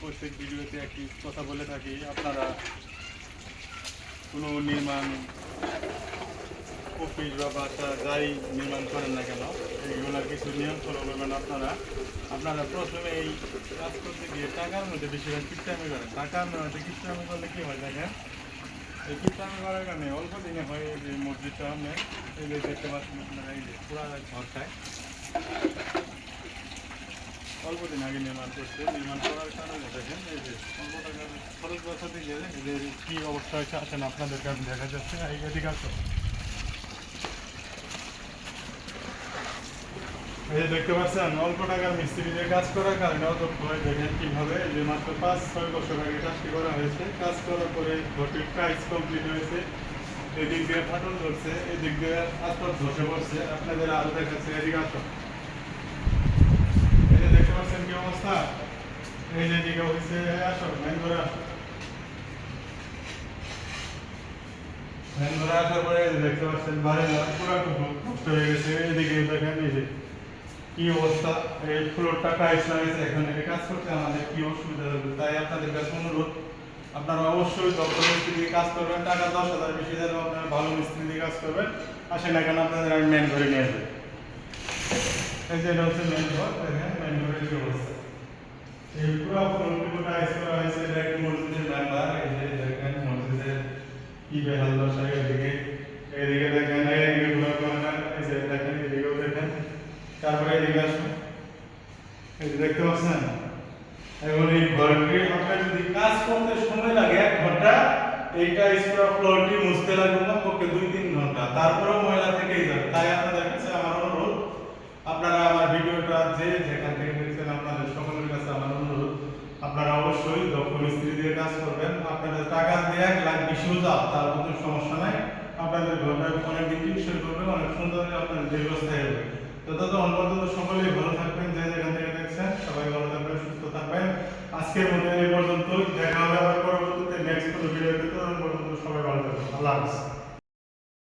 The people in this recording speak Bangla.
প্রত্যেক ভিডিওতে একটি কথা বলে থাকি, আপনারা কোনো নির্মাণ অফিস বা বাসা যাই নির্মাণ করেন না কেন এইগুলোর কিছু ফলো করবেন আপনারা। আপনারা প্রথমে এই কাজ করতে গিয়ে টাকার মধ্যে বেশিরভাগ কিস্তামি করেন। টাকার মধ্যে কিস্তামি করলে কি হয় দেখেন? এই কিস্তামি করার কারণে অল্প দিনে হয় এই যে মসজিদটা আমরা এই যে দেখতে পাচ্ছেন আপনারা, এই যে পুরা ঘর খায় অল্প দিন আগে নির্মাণ করছে। নির্মাণ করার কারণে দেখেন এই যে অল্প টাকা খরচ বসাতে গিয়ে এই যে কী অবস্থা হয়েছে আসেন আপনাদের কাছে দেখা যাচ্ছে। এদিকে আসো। এই দেখতে পাচ্ছেন, অল্প টাকার মিস্ত্রি দিয়ে কাজ করার কারণে অত ভয় দেখেন কীভাবে যে মাত্র পাঁচ, ছয় বছর আগে কাজটি করা হয়েছে। কাজ করার পরে ঘরটির কাজ কমপ্লিট হয়েছে। এদিক দিয়ে ফাটল ধরছে, এদিক দিয়ে আস্তর ধসে পড়ছে। আপনাদের আরও দেখাচ্ছে, এদিকে আসো এই যে দেখতে পাচ্ছেন কি অবস্থা এই যে এদিকে হয়েছে আসো মেন ধরে ধরে হয়ে গেছে। আমাদের কি অসুবিধা হবে? তাই আপনাদের কাছে অনুরোধ, আপনারা অবশ্যই দক্ষ মিস্ত্রি দিয়ে কাজ করবেন। টাকা দশ হাজার বেশি দিলে আপনারা ভালো মিস্ত্রি দিয়ে কাজ করবেন। আসেন না কেন আপনাদের আমি মেন ঘরে নিয়ে আসবেন এই যে এটা হচ্ছে মেন ঘর মেন ঘরের কি অবস্থা। কাজ করতে সময় লাগে ঘণ্টা, এইটা ফ্লোরটি মুছতে লাগবে না পক্ষে দুই তিন ঘণ্টা। তারপরেও ময়লা থেকেই যাবে। তাই আপনাদের কাছে আমার আপনারা আমার ভিডিওটা যে যেখান থেকে অবশ্যই দক্ষ মিস্ত্রি দিয়ে কাজ করবেন, আপনাদের টাকা দিয়ে এক লাখ বেশিও যাও তার কোনো সমস্যা নাই। আপনাদের ঘরটা অনেক দিন টিকসই করবে, অনেক সুন্দর আপনাদের দীর্ঘস্থায়ী হবে। তো ততক্ষণ পর্যন্ত সকলেই ভালো থাকবেন, যে যেখান থেকে দেখছেন, সবাই ভালো থাকবেন, সুস্থ থাকবেন। আজকের মধ্যে এই পর্যন্ত দেখা হবে আবার পরবর্তীতে নেক্সট কোনো ভিডিওতে ততক্ষণ পর্যন্ত সবাই ভালো থাকবেন। আল্লাহ হাফিজ।